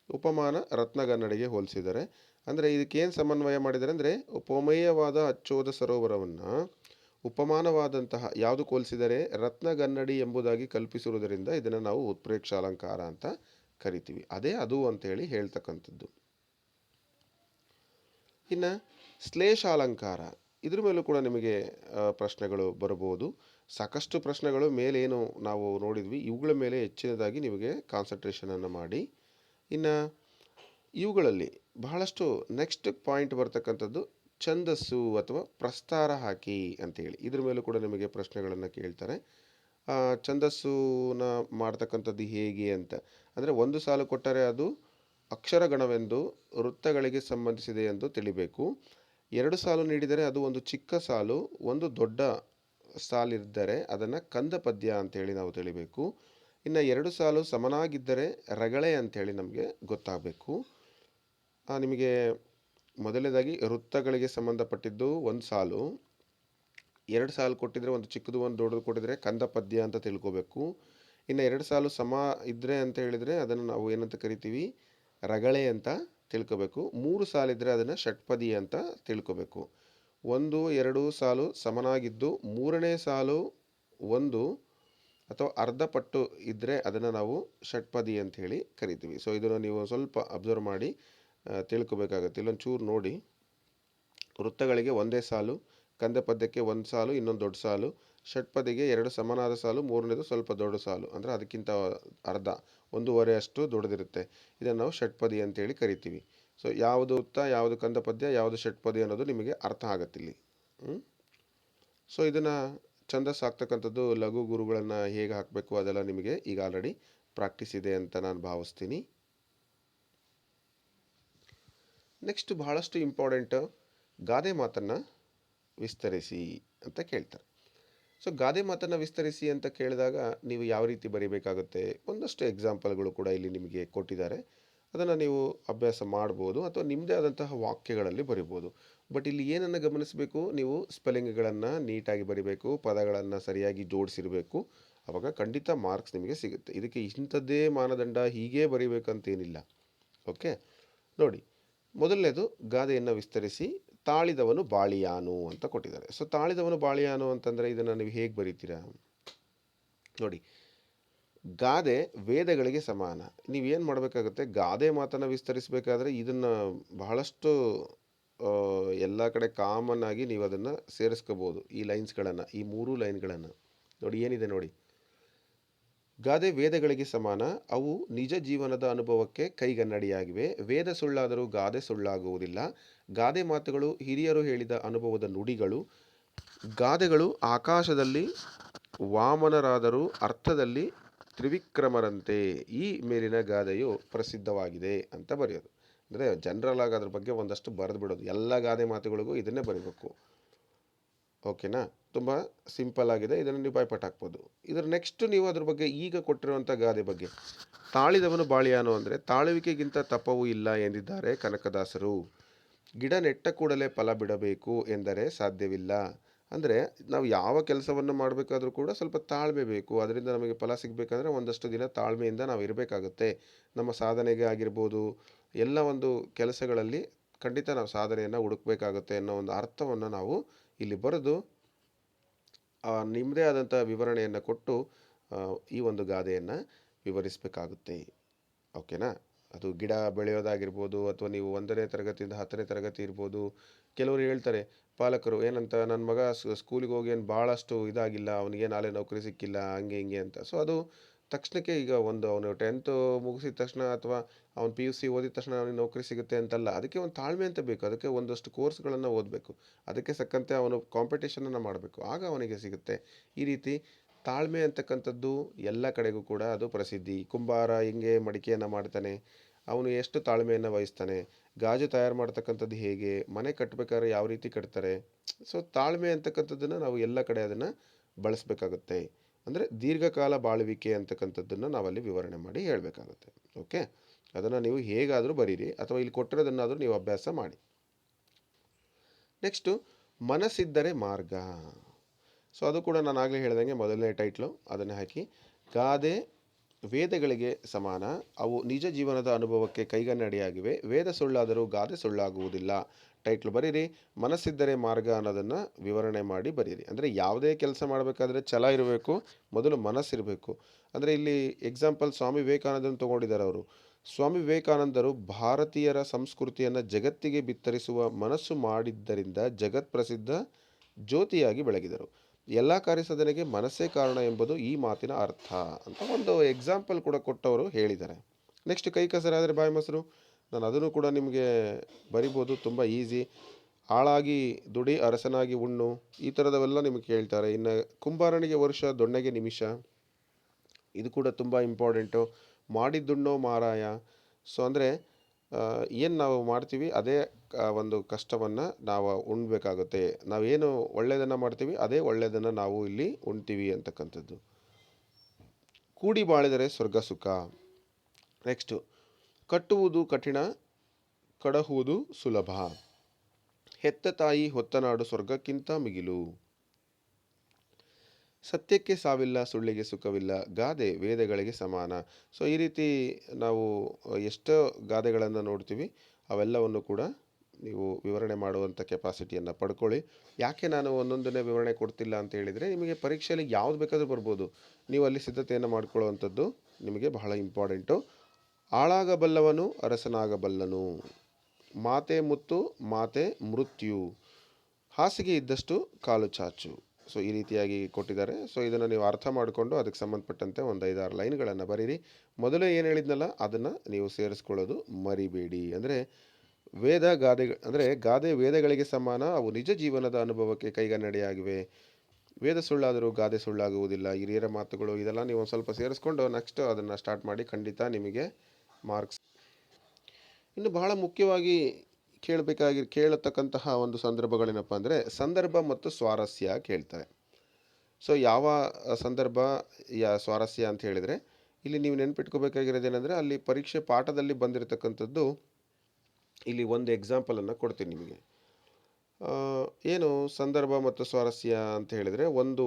ಉಪಮಾನ ರತ್ನಗನ್ನಡಿಗೆ ಹೋಲಿಸಿದ್ದಾರೆ ಅಂದರೆ ಇದಕ್ಕೇನು ಸಮನ್ವಯ ಮಾಡಿದರೆ ಅಂದರೆ ಉಪಮೇಯವಾದ ಅಚ್ಚೋದ ಸರೋವರವನ್ನು ಉಪಮಾನವಾದಂತಹ ಯಾವುದು ಹೋಲಿಸಿದರೆ ರತ್ನಗನ್ನಡಿ ಎಂಬುದಾಗಿ ಕಲ್ಪಿಸಿರುವುದರಿಂದ ಇದನ್ನು ನಾವು ಉತ್ಪ್ರೇಕ್ಷ ಅಲಂಕಾರ ಅಂತ ಕರಿತೀವಿ. ಅದೇ ಅದು ಅಂತೇಳಿ ಹೇಳ್ತಕ್ಕಂಥದ್ದು. ಇನ್ನು ಶ್ಲೇಷಾಲಂಕಾರ. ಇದ್ರ ಮೇಲೂ ಕೂಡ ನಿಮಗೆ ಪ್ರಶ್ನೆಗಳು ಬರಬಹುದು. ಸಾಕಷ್ಟು ಪ್ರಶ್ನೆಗಳು ಮೇಲೇನು ನಾವು ನೋಡಿದ್ವಿ, ಇವುಗಳ ಮೇಲೆ ಹೆಚ್ಚಿನದಾಗಿ ನಿಮಗೆ ಕಾನ್ಸಂಟ್ರೇಷನನ್ನು ಮಾಡಿ. ಇನ್ನು, ಇವುಗಳಲ್ಲಿ ಬಹಳಷ್ಟು ನೆಕ್ಸ್ಟ್ ಪಾಯಿಂಟ್ ಬರ್ತಕ್ಕಂಥದ್ದು, ಛಂದಸ್ಸು ಅಥವಾ ಪ್ರಸ್ತಾರ ಹಾಕಿ ಅಂತೇಳಿ ಇದ್ರ ಮೇಲೂ ಕೂಡ ನಿಮಗೆ ಪ್ರಶ್ನೆಗಳನ್ನು ಕೇಳ್ತಾರೆ. ಛಂದಸ್ಸುನ ಮಾಡ್ತಕ್ಕಂಥದ್ದು ಹೇಗೆ ಅಂತ. ಅಂದರೆ ಒಂದು ಸಾಲು ಕೊಟ್ಟರೆ ಅದು ಅಕ್ಷರಗಣವೆಂದು ವೃತ್ತಗಳಿಗೆ ಸಂಬಂಧಿಸಿದೆ ಎಂದು ತಿಳಿಬೇಕು. ಎರಡು ಸಾಲು ನೀಡಿದರೆ ಅದು ಒಂದು ಚಿಕ್ಕ ಸಾಲು, ಒಂದು ದೊಡ್ಡ ಸಾಲಿದ್ದರೆ ಅದನ್ನು ಕಂದ ಪದ್ಯ ಅಂತೇಳಿ ನಾವು ತಿಳಿಬೇಕು. ಇನ್ನು ಎರಡು ಸಾಲು ಸಮನಾಗಿದ್ದರೆ ರಗಳೆ ಅಂಥೇಳಿ ನಮಗೆ ಗೊತ್ತಾಗಬೇಕು. ನಿಮಗೆ ಮೊದಲನೇದಾಗಿ ವೃತ್ತಗಳಿಗೆ ಸಂಬಂಧಪಟ್ಟಿದ್ದು ಒಂದು ಸಾಲು. ಎರಡು ಸಾಲು ಕೊಟ್ಟಿದ್ರೆ ಒಂದು ಚಿಕ್ಕದು, ಒಂದು ದೊಡ್ಡದು ಕೊಟ್ಟಿದ್ರೆ ಕಂದ ಪದ್ಯ ಅಂತ ತಿಳ್ಕೋಬೇಕು. ಇನ್ನು ಎರಡು ಸಾಲು ಸಮ ಇದ್ದರೆ ಅಂತ ಹೇಳಿದರೆ ಅದನ್ನು ನಾವು ಏನಂತ ಕರಿತೀವಿ? ರಗಳೆ ಅಂತ ತಿಳ್ಕೊಬೇಕು. ಮೂರು ಸಾಲಿದ್ದರೆ ಅದನ್ನು ಷಟ್ಪದಿ ಅಂತ ತಿಳ್ಕೊಬೇಕು. ಒಂದು, ಎರಡು ಸಾಲು ಸಮನಾಗಿದ್ದು ಮೂರನೇ ಸಾಲು ಒಂದು ಅಥವಾ ಅರ್ಧ ಪಟ್ಟು ಇದ್ದರೆ ಅದನ್ನು ನಾವು ಷಟ್ಪದಿ ಅಂತ ಹೇಳಿ ಕರಿತೀವಿ. ಸೊ ಇದನ್ನು ನೀವು ಸ್ವಲ್ಪ ಅಬ್ಸರ್ವ್ ಮಾಡಿ ತಿಳ್ಕೊಬೇಕಾಗುತ್ತೆ. ಇಲ್ಲೊಂದು ಚೂರು ನೋಡಿ. ವೃತ್ತಗಳಿಗೆ ಒಂದೇ ಸಾಲು, ಕಂದೆ ಪದ್ಯಕ್ಕೆ ಒಂದು ಸಾಲು, ಇನ್ನೊಂದು ದೊಡ್ಡ ಸಾಲು, ಷಟ್ಪದಿಗೆ ಎರಡು ಸಮನಾದ ಸಾಲು, ಮೂರನೇದು ಸ್ವಲ್ಪ ದೊಡ್ಡ ಸಾಲು. ಅಂದರೆ ಅದಕ್ಕಿಂತ ಅರ್ಧ. ಒಂದೂವರೆ ಅಷ್ಟು ದೊಡ್ಡದಿರುತ್ತೆ ಇದನ್ನು ನಾವು ಷಟ್ಪದಿ ಅಂತೇಳಿ ಕರಿತೀವಿ. ಸೊ ಯಾವುದು ಉತ್ತ, ಯಾವುದು ಕಂದ ಪದ್ಯ, ಯಾವುದು ಷಟ್ಪದಿ ಅನ್ನೋದು ನಿಮಗೆ ಅರ್ಥ ಆಗತ್ತಿಲ್ಲಿ. ಸೊ ಇದನ್ನು ಛಂದಸ್ ಆಗ್ತಕ್ಕಂಥದ್ದು ಲಘು ಗುರುಗಳನ್ನು ಹೇಗೆ ಹಾಕಬೇಕು ಅದೆಲ್ಲ ನಿಮಗೆ ಈಗ ಆಲ್ರೆಡಿ ಪ್ರಾಕ್ಟೀಸ್ ಇದೆ ಅಂತ ನಾನು ಭಾವಿಸ್ತೀನಿ. ನೆಕ್ಸ್ಟ್ ಬಹಳಷ್ಟು ಇಂಪಾರ್ಟೆಂಟ್ ಗಾದೆ ಮಾತನ್ನು ವಿಸ್ತರಿಸಿ ಅಂತ ಕೇಳ್ತಾರೆ. ಸೊ ಗಾದೆ ಮಾತನ್ನು ವಿಸ್ತರಿಸಿ ಅಂತ ಕೇಳಿದಾಗ ನೀವು ಯಾವ ರೀತಿ ಬರೀಬೇಕಾಗುತ್ತೆ? ಒಂದಷ್ಟು ಎಕ್ಸಾಂಪಲ್ಗಳು ಕೂಡ ಇಲ್ಲಿ ನಿಮಗೆ ಕೊಟ್ಟಿದ್ದಾರೆ. ಅದನ್ನು ನೀವು ಅಭ್ಯಾಸ ಮಾಡ್ಬೋದು ಅಥವಾ ನಿಮ್ಮದೇ ಆದಂತಹ ವಾಕ್ಯಗಳಲ್ಲಿ ಬರಿಬೋದು. ಬಟ್ ಇಲ್ಲಿ ಏನನ್ನು ಗಮನಿಸಬೇಕು? ನೀವು ಸ್ಪೆಲ್ಲಿಂಗ್ಗಳನ್ನು ನೀಟಾಗಿ ಬರಿಬೇಕು, ಪದಗಳನ್ನು ಸರಿಯಾಗಿ ಜೋಡಿಸಿರಬೇಕು. ಅವಾಗ ಖಂಡಿತ ಮಾರ್ಕ್ಸ್ ನಿಮಗೆ ಸಿಗುತ್ತೆ. ಇದಕ್ಕೆ ಇಂಥದ್ದೇ ಮಾನದಂಡ ಹೀಗೇ ಬರಿಬೇಕಂತೇನಿಲ್ಲ. ಓಕೆ ನೋಡಿ, ಮೊದಲನೇದು ಗಾದೆಯನ್ನು ವಿಸ್ತರಿಸಿ ತಾಳಿದವನು ಬಾಳಿಯಾನು ಅಂತ ಕೊಟ್ಟಿದ್ದಾರೆ. ಸೊ ತಾಳಿದವನು ಬಾಳಿಯಾನು ಅಂತಂದರೆ ಇದನ್ನು ನೀವು ಹೇಗೆ ಬರೀತೀರಾ? ನೋಡಿ, ಗಾದೆ ವೇದಗಳಿಗೆ ಸಮಾನ. ನೀವೇನು ಮಾಡಬೇಕಾಗುತ್ತೆ? ಗಾದೆ ಮಾತನ್ನು ವಿಸ್ತರಿಸಬೇಕಾದ್ರೆ ಇದನ್ನು ಬಹಳಷ್ಟು ಎಲ್ಲ ಕಡೆ ಕಾಮನ್ ಆಗಿ ನೀವು ಅದನ್ನು ಸೇರಿಸ್ಕೋಬೋದು. ಈ ಲೈನ್ಸ್ಗಳನ್ನು, ಈ ಮೂರು ಲೈನ್ಗಳನ್ನು. ನೋಡಿ, ಏನಿದೆ ನೋಡಿ. ಗಾದೆ ವೇದಗಳಿಗೆ ಸಮಾನ. ಅವು ನಿಜ ಜೀವನದ ಅನುಭವಕ್ಕೆ ಕೈಗನ್ನಡಿಯಾಗಿವೆ. ವೇದ ಸುಳ್ಳಾದರೂ ಗಾದೆ ಸುಳ್ಳಾಗುವುದಿಲ್ಲ. ಗಾದೆ ಮಾತುಗಳು ಹಿರಿಯರು ಹೇಳಿದ ಅನುಭವದ ನುಡಿಗಳು. ಗಾದೆಗಳು ಆಕಾಶದಲ್ಲಿ ವಾಮನರಾದರೂ ಅರ್ಥದಲ್ಲಿ ತ್ರಿವಿಕ್ರಮರಂತೆ. ಈ ಮೇಲಿನ ಗಾದೆಯು ಪ್ರಸಿದ್ಧವಾಗಿದೆ ಅಂತ ಬರೆಯೋದು. ಅಂದರೆ ಜನರಲ್ ಆಗಿ ಅದ್ರ ಬಗ್ಗೆ ಒಂದಷ್ಟು ಬರೆದು ಬಿಡೋದು ಎಲ್ಲ ಗಾದೆ ಮಾತುಗಳಿಗೂ ಇದನ್ನೇ ಬರೀಬೇಕು. ಓಕೆನಾ? ತುಂಬ ಸಿಂಪಲ್ ಆಗಿದೆ. ಇದನ್ನು ನೀವು ಬಾಯ್ಪಾಟ್ ಹಾಕ್ಬೋದು. ಇದರ ನೆಕ್ಸ್ಟ್ ನೀವು ಅದ್ರ ಬಗ್ಗೆ ಈಗ ಕೊಟ್ಟಿರುವಂಥ ಗಾದೆ ಬಗ್ಗೆ. ತಾಳಿದವನು ಬಾಳಿಯಾನು ಅಂದರೆ ತಾಳುವಿಕೆಗಿಂತ ತಪವೂ ಇಲ್ಲ ಎಂದಿದ್ದಾರೆ ಕನಕದಾಸರು. ಗಿಡ ನೆಟ್ಟ ಕೂಡಲೇ ಫಲ ಬಿಡಬೇಕು ಎಂದರೆ ಸಾಧ್ಯವಿಲ್ಲ. ಅಂದರೆ ನಾವು ಯಾವ ಕೆಲಸವನ್ನು ಮಾಡಬೇಕಾದ್ರೂ ಕೂಡ ಸ್ವಲ್ಪ ತಾಳ್ಮೆ ಬೇಕು. ಅದರಿಂದ ನಮಗೆ ಫಲ ಸಿಗಬೇಕಂದ್ರೆ ಒಂದಷ್ಟು ದಿನ ತಾಳ್ಮೆಯಿಂದ ನಾವು ಇರಬೇಕಾಗುತ್ತೆ. ನಮ್ಮ ಸಾಧನೆಗೆ ಆಗಿರ್ಬೋದು, ಎಲ್ಲ ಒಂದು ಕೆಲಸಗಳಲ್ಲಿ ಖಂಡಿತ ನಾವು ಸಾಧನೆಯನ್ನು ಹುಡುಕಬೇಕಾಗುತ್ತೆ ಅನ್ನೋ ಒಂದು ಅರ್ಥವನ್ನು ನಾವು ಇಲ್ಲಿ ಬರೆದು ನಿಮ್ಮದೇ ಆದಂಥ ವಿವರಣೆಯನ್ನು ಕೊಟ್ಟು ಈ ಒಂದು ಗಾದೆಯನ್ನು ವಿವರಿಸಬೇಕಾಗುತ್ತೆ. ಓಕೆನಾ? ಅದು ಗಿಡ ಬೆಳೆಯೋದಾಗಿರ್ಬೋದು ಅಥವಾ ನೀವು ಒಂದನೇ ತರಗತಿಯಿಂದ ಹತ್ತನೇ ತರಗತಿ ಇರ್ಬೋದು, ಕೆಲವರು ಹೇಳ್ತಾರೆ, ಪಾಲಕರು, ಏನಂತ ನನ್ನ ಮಗ ಸ್ಕೂಲಿಗೆ ಹೋಗಿ ಏನು ಭಾಳಷ್ಟು ಇದಾಗಿಲ್ಲ, ಅವನಿಗೆ ನಾಳೆ ನೌಕರಿ ಸಿಕ್ಕಿಲ್ಲ, ಹಂಗೆ ಹಿಂಗೆ ಅಂತ. ಸೊ ಅದು ತಕ್ಷಣಕ್ಕೆ ಈಗ ಒಂದು ಅವನು ಟೆಂತು ಮುಗಿಸಿದ ತಕ್ಷಣ ಅಥವಾ ಅವನು ಪಿ ಯು ಸಿ ಓದಿದ ತಕ್ಷಣ ಅವನಿಗೆ ನೌಕರಿ ಸಿಗುತ್ತೆ ಅಂತಲ್ಲ, ಅದಕ್ಕೆ ಒಂದು ತಾಳ್ಮೆ ಅಂತ ಬೇಕು. ಅದಕ್ಕೆ ಒಂದಷ್ಟು ಕೋರ್ಸ್ಗಳನ್ನು ಓದಬೇಕು. ಅದಕ್ಕೆ ತಕ್ಕಂತೆ ಅವನು ಕಾಂಪಿಟೇಷನನ್ನು ಮಾಡಬೇಕು. ಆಗ ಅವನಿಗೆ ಸಿಗುತ್ತೆ ಈ ರೀತಿ ತಾಳ್ಮೆ ಅಂತಕ್ಕಂಥದ್ದು ಎಲ್ಲ ಕಡೆಗೂ ಕೂಡ ಅದು ಪ್ರಸಿದ್ಧಿ. ಕುಂಬಾರ ಹಿಂಗೆ ಮಡಿಕೆಯನ್ನು ಮಾಡ್ತಾನೆ, ಅವನು ಎಷ್ಟು ತಾಳ್ಮೆಯನ್ನು ವಹಿಸ್ತಾನೆ, ಗಾಜು ತಯಾರು ಮಾಡ್ತಕ್ಕಂಥದ್ದು ಹೇಗೆ, ಮನೆ ಕಟ್ಟಬೇಕಾದ್ರೆ ಯಾವ ರೀತಿ ಕಟ್ತಾರೆ. ಸೊ ತಾಳ್ಮೆ ಅಂತಕ್ಕಂಥದ್ದನ್ನು ನಾವು ಎಲ್ಲ ಕಡೆ ಅದನ್ನು ಬಳಸಬೇಕಾಗುತ್ತೆ. ಅಂದರೆ ದೀರ್ಘಕಾಲ ಬಾಳುವಿಕೆ ಅಂತಕ್ಕಂಥದ್ದನ್ನು ನಾವಲ್ಲಿ ವಿವರಣೆ ಮಾಡಿ ಹೇಳಬೇಕಾಗುತ್ತೆ. ಓಕೆ ಅದನ್ನು ನೀವು ಹೇಗಾದರೂ ಬರೀರಿ ಅಥವಾ ಇಲ್ಲಿ ಕೊಟ್ಟಿರೋದನ್ನಾದರೂ ನೀವು ಅಭ್ಯಾಸ ಮಾಡಿ. ನೆಕ್ಸ್ಟು ಮನಸ್ಸಿದ್ದರೆ ಮಾರ್ಗ. ಸೊ ಅದು ಕೂಡ ನಾನು ಆಗಲೇ ಹೇಳ್ದಂಗೆ ಮೊದಲನೇ ಟೈಟ್ಲು ಅದನ್ನು ಹಾಕಿ. ಗಾದೆ ವೇದಗಳಿಗೆ ಸಮಾನ. ಅವು ನಿಜ ಜೀವನದ ಅನುಭವಕ್ಕೆ ಕೈಗನ್ನಡಿಯಾಗಿವೆ. ವೇದ ಸುಳ್ಳಾದರೂ ಗಾದೆ ಸುಳ್ಳಾಗುವುದಿಲ್ಲ. ಟೈಟ್ಲು ಬರೀರಿ, ಮನಸ್ಸಿದ್ದರೆ ಮಾರ್ಗ ಅನ್ನೋದನ್ನು ವಿವರಣೆ ಮಾಡಿ ಬರೀರಿ. ಅಂದರೆ ಯಾವುದೇ ಕೆಲಸ ಮಾಡಬೇಕಾದ್ರೆ ಛಲ ಇರಬೇಕು, ಮೊದಲು ಮನಸ್ಸಿರಬೇಕು. ಅಂದರೆ ಇಲ್ಲಿ ಎಕ್ಸಾಂಪಲ್ ಸ್ವಾಮಿ ವಿವೇಕಾನಂದನ ತೊಗೊಂಡಿದ್ದಾರೆ ಅವರು. ಸ್ವಾಮಿ ವಿವೇಕಾನಂದರು ಭಾರತೀಯರ ಸಂಸ್ಕೃತಿಯನ್ನು ಜಗತ್ತಿಗೆ ಬಿತ್ತರಿಸುವ ಮನಸ್ಸು ಮಾಡಿದ್ದರಿಂದ ಜಗತ್ ಪ್ರಸಿದ್ಧ ಜ್ಯೋತಿಯಾಗಿ ಬೆಳಗಿದರು. ಎಲ್ಲ ಕಾರ್ಯಸಾಧನೆಗೆ ಮನಸ್ಸೇ ಕಾರಣ ಎಂಬುದು ಈ ಮಾತಿನ ಅರ್ಥ ಅಂತ ಒಂದು ಎಕ್ಸಾಂಪಲ್ ಕೂಡ ಕೊಟ್ಟವರು ಹೇಳಿದ್ದಾರೆ. ನೆಕ್ಸ್ಟ್ ಕೈ ಕಸರಾದರೆ ಬಾಯಿ ಮೊಸರು. ನಾನು ಅದನ್ನು ಕೂಡ ನಿಮಗೆ ಬರಿಬೋದು, ತುಂಬ ಈಸಿ ಆಳಾಗಿ ದುಡಿ, ಅರಸನಾಗಿ ಉಣ್ಣು, ಈ ಥರದವೆಲ್ಲ ನಿಮಗೆ ಕೇಳ್ತಾರೆ. ಇನ್ನು ಕುಂಬಾರನಿಗೆ ವರ್ಷ ದೊಣ್ಣೆಗೆ ನಿಮಿಷ. ಇದು ಕೂಡ ತುಂಬ ಇಂಪಾರ್ಟೆಂಟು ಮಾಡಿದ್ದುಣ್ಣೋ ಮಾರಾಯ. ಸೊ ಅಂದರೆ ಏನು ನಾವು ಮಾಡ್ತೀವಿ, ಅದೇ ಒಂದು ಕಷ್ಟವನ್ನು ನಾವು ಉಣ್ಬೇಕಾಗುತ್ತೆ. ನಾವೇನು ಒಳ್ಳೆಯದನ್ನು ಮಾಡ್ತೀವಿ, ಅದೇ ಒಳ್ಳೆಯದನ್ನು ನಾವು ಇಲ್ಲಿ ಉಣ್ತೀವಿ ಅಂತಕ್ಕಂಥದ್ದು. ಕೂಡಿ ಬಾಳಿದರೆ ಸ್ವರ್ಗ ಸುಖ. ನೆಕ್ಸ್ಟು ಕಟ್ಟುವುದು ಕಠಿಣ, ಕಡಹುವುದು ಸುಲಭ. ಹೆತ್ತ ತಾಯಿ ಹೊತ್ತನಾಡು ಸ್ವರ್ಗಕ್ಕಿಂತ ಮಿಗಿಲು. ಸತ್ಯಕ್ಕೆ ಸಾವಿಲ್ಲ, ಸುಳ್ಳಿಗೆ ಸುಖವಿಲ್ಲ, ಗಾದೆ ವೇದಗಳಿಗೆ ಸಮಾನ. ಸೊ ಈ ರೀತಿ ನಾವು ಎಷ್ಟೋ ಗಾದೆಗಳನ್ನು ನೋಡ್ತೀವಿ, ಅವೆಲ್ಲವನ್ನು ಕೂಡ ನೀವು ವಿವರಣೆ ಮಾಡುವಂಥ ಕೆಪಾಸಿಟಿಯನ್ನು ಪಡ್ಕೊಳ್ಳಿ. ಯಾಕೆ ನಾನು ಒಂದೊಂದನ್ನೇ ವಿವರಣೆ ಕೊಡ್ತಿಲ್ಲ ಅಂತ ಹೇಳಿದರೆ, ನಿಮಗೆ ಪರೀಕ್ಷೆಯಲ್ಲಿ ಯಾವ್ದು ಬೇಕಾದರೂ ಬರ್ಬೋದು. ನೀವು ಅಲ್ಲಿ ಸಿದ್ಧತೆಯನ್ನು ಮಾಡ್ಕೊಳ್ಳುವಂಥದ್ದು ನಿಮಗೆ ಬಹಳ ಇಂಪಾರ್ಟೆಂಟು. ಆಳಾಗಬಲ್ಲವನು ಅರಸನಾಗಬಲ್ಲನು. ಮಾತೆ ಮುತ್ತು, ಮಾತೆ ಮೃತ್ಯು. ಹಾಸಿಗೆ ಇದ್ದಷ್ಟು ಕಾಲು ಚಾಚು. ಸೊ ಈ ರೀತಿಯಾಗಿ ಕೊಟ್ಟಿದ್ದಾರೆ. ಸೊ ಇದನ್ನು ನೀವು ಅರ್ಥ ಮಾಡಿಕೊಂಡು ಅದಕ್ಕೆ ಸಂಬಂಧಪಟ್ಟಂತೆ ಒಂದು ಐದಾರು ಲೈನ್ಗಳನ್ನು ಬರೀರಿ. ಮೊದಲೇ ಏನು ಹೇಳಿದ್ನಲ್ಲ, ಅದನ್ನು ನೀವು ಸೇರಿಸ್ಕೊಳ್ಳೋದು ಮರಿಬೇಡಿ. ಅಂದರೆ ವೇದ ಗಾದೆ ಅಂದರೆ ಗಾದೆ ವೇದಗಳಿಗೆ ಸಮಾನ, ಅವು ನಿಜ ಜೀವನದ ಅನುಭವಕ್ಕೆ ಕೈಗನ್ನಡಿಯಾಗಿವೆ. ವೇದ ಸುಳ್ಳಾದರೂ ಗಾದೆ ಸುಳ್ಳಾಗುವುದಿಲ್ಲ. ಹಿರಿಯರ ಮಾತುಗಳು, ಇದೆಲ್ಲ ನೀವು ಒಂದು ಸ್ವಲ್ಪ ಸೇರಿಸ್ಕೊಂಡು ನೆಕ್ಸ್ಟ್ ಅದನ್ನು ಸ್ಟಾರ್ಟ್ ಮಾಡಿ ಖಂಡಿತ ನಿಮಗೆ ಮಾರ್ಕ್ಸ್. ಇನ್ನು ಬಹಳ ಮುಖ್ಯವಾಗಿ ಕೇಳಬೇಕಾಗಿ, ಕೇಳತಕ್ಕಂತಹ ಒಂದು ಸಂದರ್ಭಗಳೇನಪ್ಪ ಅಂದರೆ, ಸಂದರ್ಭ ಮತ್ತು ಸ್ವಾರಸ್ಯ ಕೇಳ್ತಾರೆ ಸೊ ಯಾವ ಸಂದರ್ಭ, ಯಾ ಸ್ವಾರಸ್ಯ ಅಂತ ಹೇಳಿದರೆ, ಇಲ್ಲಿ ನೀವು ನೆನ್ಪಿಟ್ಕೋಬೇಕಾಗಿರೋದೇನೆಂದರೆ ಅಲ್ಲಿ ಪರೀಕ್ಷೆ ಪಾಠದಲ್ಲಿ ಬಂದಿರತಕ್ಕಂಥದ್ದು ಇಲ್ಲಿ ಒಂದು ಎಕ್ಸಾಂಪಲನ್ನು ಕೊಡ್ತೀನಿ ನಿಮಗೆ. ಏನು ಸಂದರ್ಭ ಮತ್ತು ಸ್ವಾರಸ್ಯ ಅಂತ ಹೇಳಿದರೆ, ಒಂದು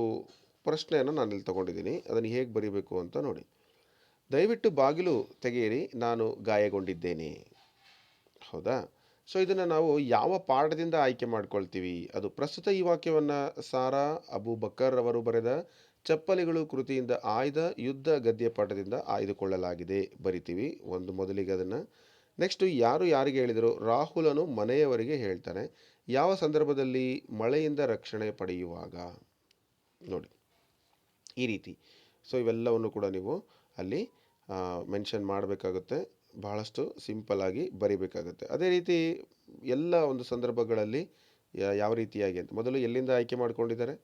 ಪ್ರಶ್ನೆಯನ್ನು ನಾನು ಇಲ್ಲಿ ತಗೊಂಡಿದ್ದೀನಿ. ಅದನ್ನು ಹೇಗೆ ಬರೀಬೇಕು ಅಂತ ನೋಡಿ. ದಯವಿಟ್ಟು ಬಾಗಿಲು ತೆಗೆಯಿರಿ, ನಾನು ಗಾಯಗೊಂಡಿದ್ದೇನೆ. ಹೌದಾ? ಸೊ ಇದನ್ನು ನಾವು ಯಾವ ಪಾಠದಿಂದ ಆಯ್ಕೆ ಮಾಡ್ಕೊಳ್ತೀವಿ? ಅದು ಪ್ರಸ್ತುತ ಈ ವಾಕ್ಯವನ್ನು ಸಾರಾ ಅಬು ಬಕ್ಕರ್ ಅವರು ಬರೆದ ಚಪ್ಪಲಿಗಳು ಕೃತಿಯಿಂದ ಆಯ್ದ ಯುದ್ಧ ಗದ್ಯ ಪಾಠದಿಂದ ಆಯ್ದುಕೊಳ್ಳಲಾಗಿದೆ ಬರಿತೀವಿ ಒಂದು ಮೊದಲಿಗೆ ಅದನ್ನು. ನೆಕ್ಸ್ಟು ಯಾರು ಯಾರಿಗೆ ಹೇಳಿದರು? ರಾಹುಲನು ಮನೆಯವರಿಗೆ ಹೇಳ್ತಾನೆ, ಯಾವ ಸಂದರ್ಭದಲ್ಲಿ ಮಳೆಯಿಂದ ರಕ್ಷಣೆ ಪಡೆಯುವಾಗ? ನೋಡಿ, ಈ ರೀತಿ. ಸೊ ಇವೆಲ್ಲವನ್ನು ಕೂಡ ನೀವು ಅಲ್ಲಿ ಮೆನ್ಷನ್ ಮಾಡಬೇಕಾಗುತ್ತೆ. ಬಹಳಷ್ಟು ಸಿಂಪಲ್ಲಾಗಿ ಬರಿಬೇಕಾಗುತ್ತೆ. ಅದೇ ರೀತಿ ಎಲ್ಲ ಒಂದು ಸಂದರ್ಭಗಳಲ್ಲಿ ಯಾವ ರೀತಿಯಾಗಿ ಅಂತ. ಮೊದಲು ಎಲ್ಲಿಂದ ಆಯ್ಕೆ ಮಾಡ್ಕೊಂಡಿದ್ದಾರೆ?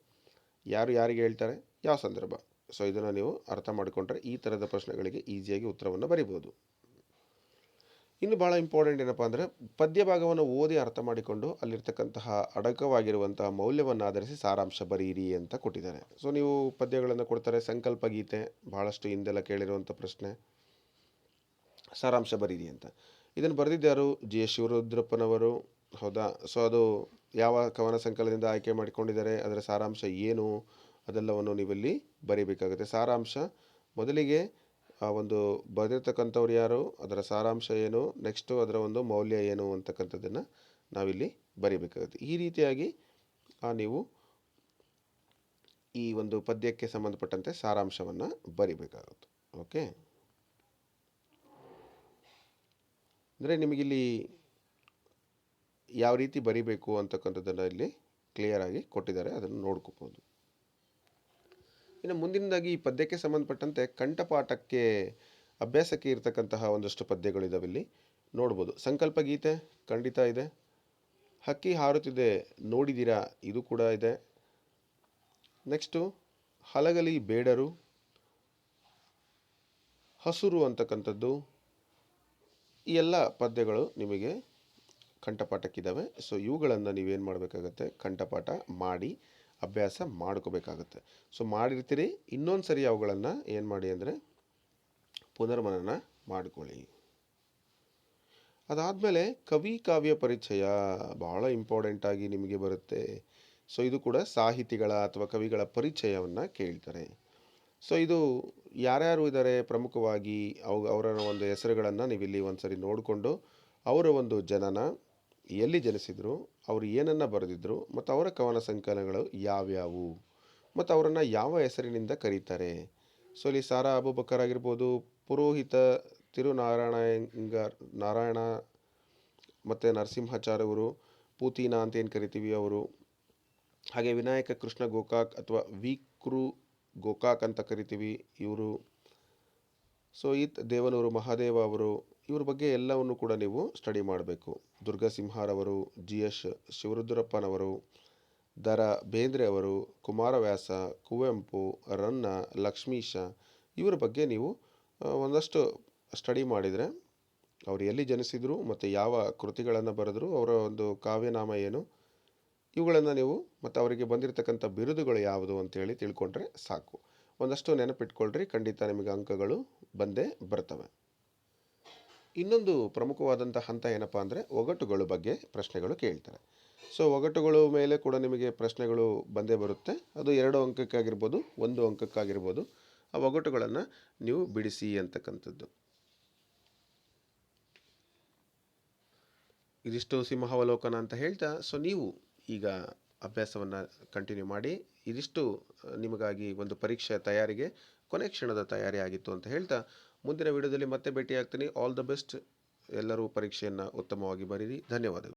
ಯಾರು ಯಾರಿಗೆ ಹೇಳ್ತಾರೆ? ಯಾವ ಸಂದರ್ಭ? ಸೊ ಇದನ್ನು ನೀವು ಅರ್ಥ ಮಾಡಿಕೊಂಡ್ರೆ ಈ ಥರದ ಪ್ರಶ್ನೆಗಳಿಗೆ ಈಸಿಯಾಗಿ ಉತ್ತರವನ್ನು ಬರಿಬೋದು ಇನ್ನು ಭಾಳ ಇಂಪಾರ್ಟೆಂಟ್ ಏನಪ್ಪ ಅಂದರೆ ಪದ್ಯ ಭಾಗವನ್ನು ಓದಿ ಅರ್ಥ ಮಾಡಿಕೊಂಡು ಅಲ್ಲಿರ್ತಕ್ಕಂತಹ ಅಡಕವಾಗಿರುವಂತಹ ಮೌಲ್ಯವನ್ನು ಆಧರಿಸಿ ಸಾರಾಂಶ ಬರೀರಿ ಅಂತ ಕೊಟ್ಟಿದ್ದಾರೆ. ಸೊ ನೀವು ಪದ್ಯಗಳನ್ನು ಕೊಡ್ತಾರೆ, ಸಂಕಲ್ಪ ಗೀತೆ ಭಾಳಷ್ಟು ಹಿಂದೆಲ್ಲ ಕೇಳಿರುವಂಥ ಪ್ರಶ್ನೆ. ಸಾರಾಂಶ ಬರೀರಿ ಅಂತ. ಇದನ್ನು ಬರೆದಿದ್ದಾರು ಜಿ ಎಸ್ ಶಿವರುದ್ರಪ್ಪನವರು. ಹೌದಾ? ಸೊ ಅದು ಯಾವ ಕವನ ಸಂಕಲನದಿಂದ ಆಯ್ಕೆ ಮಾಡಿಕೊಂಡಿದ್ದಾರೆ, ಅದರ ಸಾರಾಂಶ ಏನು, ಅದೆಲ್ಲವನ್ನು ನೀವಿಲ್ಲಿ ಬರೀಬೇಕಾಗುತ್ತೆ. ಸಾರಾಂಶ ಮೊದಲಿಗೆ ಆ ಒಂದು ಬರೆದಿರ್ತಕ್ಕಂಥವ್ರು ಯಾರು, ಅದರ ಸಾರಾಂಶ ಏನು ನೆಕ್ಸ್ಟು ಅದರ ಒಂದು ಮೌಲ್ಯ ಏನು ಅಂತಕ್ಕಂಥದ್ದನ್ನು ನಾವಿಲ್ಲಿ ಬರೀಬೇಕಾಗುತ್ತೆ. ಈ ರೀತಿಯಾಗಿ ನೀವು ಈ ಒಂದು ಪದ್ಯಕ್ಕೆ ಸಂಬಂಧಪಟ್ಟಂತೆ ಸಾರಾಂಶವನ್ನು ಬರಿಬೇಕಾಗುತ್ತೆ. ಓಕೆ? ಅಂದರೆ ನಿಮಗಿಲ್ಲಿ ಯಾವ ರೀತಿ ಬರಿಬೇಕು ಅಂತಕ್ಕಂಥದ್ದನ್ನು ಇಲ್ಲಿ ಕ್ಲಿಯರಾಗಿ ಕೊಟ್ಟಿದ್ದಾರೆ, ಅದನ್ನು ನೋಡ್ಕೋಬೋದು. ಇನ್ನು ಮುಂದಿನದಾಗಿ ಈ ಪದ್ಯಕ್ಕೆ ಸಂಬಂಧಪಟ್ಟಂತೆ ಕಂಠಪಾಠಕ್ಕೆ ಅಭ್ಯಾಸಕ್ಕೆ ಇರತಕ್ಕಂತಹ ಒಂದಷ್ಟು ಪದ್ಯಗಳಿದ್ದಾವೆ ಇಲ್ಲಿ. ನೋಡ್ಬೋದು. ಸಂಕಲ್ಪ ಗೀತೆ ಖಂಡಿತ ಇದೆ. ಹಕ್ಕಿ ಹಾರುತ್ತಿದೆ ನೋಡಿದಿರಾ? ಇದು ಕೂಡ ಇದೆ. ನೆಕ್ಸ್ಟು, ಹಲಗಲಿ ಬೇಡರು, ಹಸುರು ಅಂತಕ್ಕಂಥದ್ದು. ಈ ಎಲ್ಲ ಪದ್ಯಗಳು ನಿಮಗೆ ಕಂಠಪಾಠಕ್ಕಿದ್ದಾವೆ ಸೊ ಇವುಗಳನ್ನು ನೀವೇನು ಮಾಡಬೇಕಾಗತ್ತೆ? ಕಂಠಪಾಠ ಮಾಡಿ ಅಭ್ಯಾಸ ಮಾಡ್ಕೋಬೇಕಾಗುತ್ತೆ. ಸೊ ಮಾಡಿರ್ತೀರಿ ಇನ್ನೊಂದು ಸರಿ ಅವುಗಳನ್ನು ಏನು ಮಾಡಿ ಅಂದರೆ ಪುನರ್ಮನನ ಮಾಡಿಕೊಳ್ಳಿ. ಅದಾದಮೇಲೆ ಕವಿ ಕಾವ್ಯ ಪರಿಚಯ ಭಾಳ ಇಂಪಾರ್ಟೆಂಟ್ ಆಗಿ ನಿಮಗೆ ಬರುತ್ತೆ. ಸೊ ಇದು ಕೂಡ ಸಾಹಿತಿಗಳ ಅಥವಾ ಕವಿಗಳ ಪರಿಚಯವನ್ನು ಕೇಳ್ತಾರೆ. ಸೊ ಇದು ಯಾರ್ಯಾರು ಇದ್ದಾರೆ ಪ್ರಮುಖವಾಗಿ ಅವು ಅವರ ಒಂದು ಹೆಸರುಗಳನ್ನು ನೀವಿಲ್ಲಿ ಒಂದು ಸರಿ ನೋಡಿಕೊಂಡು ಅವರ ಒಂದು ಜನನ ಎಲ್ಲಿ ಜನಿಸಿದರು ಅವರು ಏನನ್ನು ಬರೆದಿದ್ರು, ಮತ್ತು ಅವರ ಕವನ ಸಂಕಲನಗಳು ಯಾವ್ಯಾವು, ಮತ್ತು ಅವರನ್ನು ಯಾವ ಹೆಸರಿನಿಂದ ಕರೀತಾರೆ. ಸೊ ಇಲ್ಲಿ ಸಾರಾ ಅಬುಬಕರ್ ಆಗಿರ್ಬೋದು, ಪುರೋಹಿತ ತಿರುನಾರಾಯಣಂಗಾರ್ ನಾರಾಯಣ, ಮತ್ತು ನರಸಿಂಹಾಚಾರ್ಯವರು, ಪೂತಿನ ಅಂತ ಏನು ಕರಿತೀವಿ ಅವರು. ಹಾಗೆ ವಿನಾಯಕ ಕೃಷ್ಣ ಗೋಕಾಕ್ ಅಥವಾ ವಿ ಗೋಕಾಕ್ ಅಂತ ಕರಿತೀವಿ ಇವರು. ಸೊ ಈತ್ ದೇವನೂರು ಮಹಾದೇವ ಅವರು, ಇವ್ರ ಬಗ್ಗೆ ಎಲ್ಲವನ್ನು ಕೂಡ ನೀವು ಸ್ಟಡಿ ಮಾಡಬೇಕು. ದುರ್ಗಸಿಂಹಾರವರು, ಜಿ ಎಸ್ ಶಿವರುದ್ರಪ್ಪನವರು, ದರ ಬೇಂದ್ರೆ ಅವರು, ಕುಮಾರವ್ಯಾಸ, ಕುವೆಂಪು, ರನ್ನ, ಲಕ್ಷ್ಮೀಶ ಇವರ ಬಗ್ಗೆ ನೀವು ಒಂದಷ್ಟು ಸ್ಟಡಿ ಮಾಡಿದರೆ ಅವರು ಎಲ್ಲಿ ಜನಿಸಿದರು ಮತ್ತು ಯಾವ ಕೃತಿಗಳನ್ನು ಬರೆದರು ಅವರ ಒಂದು ಕಾವ್ಯನಾಮ ಏನು, ಇವುಗಳನ್ನು ನೀವು ಮತ್ತು ಅವರಿಗೆ ಬಂದಿರತಕ್ಕಂಥ ಬಿರುದುಗಳು ಯಾವುದು ಅಂತೇಳಿ ತಿಳ್ಕೊಂಡ್ರೆ ಸಾಕು. ಒಂದಷ್ಟು ನೆನಪಿಟ್ಕೊಳ್ರಿ, ಖಂಡಿತ ನಿಮಗೆ ಅಂಕಗಳು ಬಂದೇ ಬರ್ತವೆ. ಇನ್ನೊಂದು ಪ್ರಮುಖವಾದಂಥ ಹಂತ ಏನಪ್ಪ ಅಂದರೆ ಒಗಟುಗಳ ಬಗ್ಗೆ ಪ್ರಶ್ನೆಗಳು ಕೇಳ್ತಾರೆ. ಸೊ ಒಗಟುಗಳು ಮೇಲೆ ಕೂಡ ನಿಮಗೆ ಪ್ರಶ್ನೆಗಳು ಬಂದೇ ಬರುತ್ತೆ. ಅದು ಎರಡು ಅಂಕಕ್ಕಾಗಿರ್ಬೋದು, ಒಂದು ಅಂಕಕ್ಕಾಗಿರ್ಬೋದು. ಆ ಒಗಟುಗಳನ್ನು ನೀವು ಬಿಡಿಸಿ ಅಂತಕ್ಕಂಥದ್ದು. ಇದಿಷ್ಟು ಸಿಂಹಾವಲೋಕನ ಅಂತ ಹೇಳ್ತಾ ಸೊ ನೀವು ಈಗ ಅಭ್ಯಾಸವನ್ನು ಕಂಟಿನ್ಯೂ ಮಾಡಿ, ಇದಿಷ್ಟು ನಿಮಗಾಗಿ ಒಂದು ಪರೀಕ್ಷೆ ತಯಾರಿಗೆ, ಕೊನೆ ಕ್ಷಣದ ತಯಾರಿ ಆಗಿತ್ತು ಅಂತ ಹೇಳ್ತಾ ಮುಂದಿನ ವಿಡಿಯೋದಲ್ಲಿ ಮತ್ತೆ ಭೇಟಿಯಾಗ್ತೀನಿ. ಆಲ್ ದ ಬೆಸ್ಟ್ ಎಲ್ಲರೂ ಪರೀಕ್ಷೆಯನ್ನು ಉತ್ತಮವಾಗಿ ಬರೀರಿ. ಧನ್ಯವಾದಗಳು.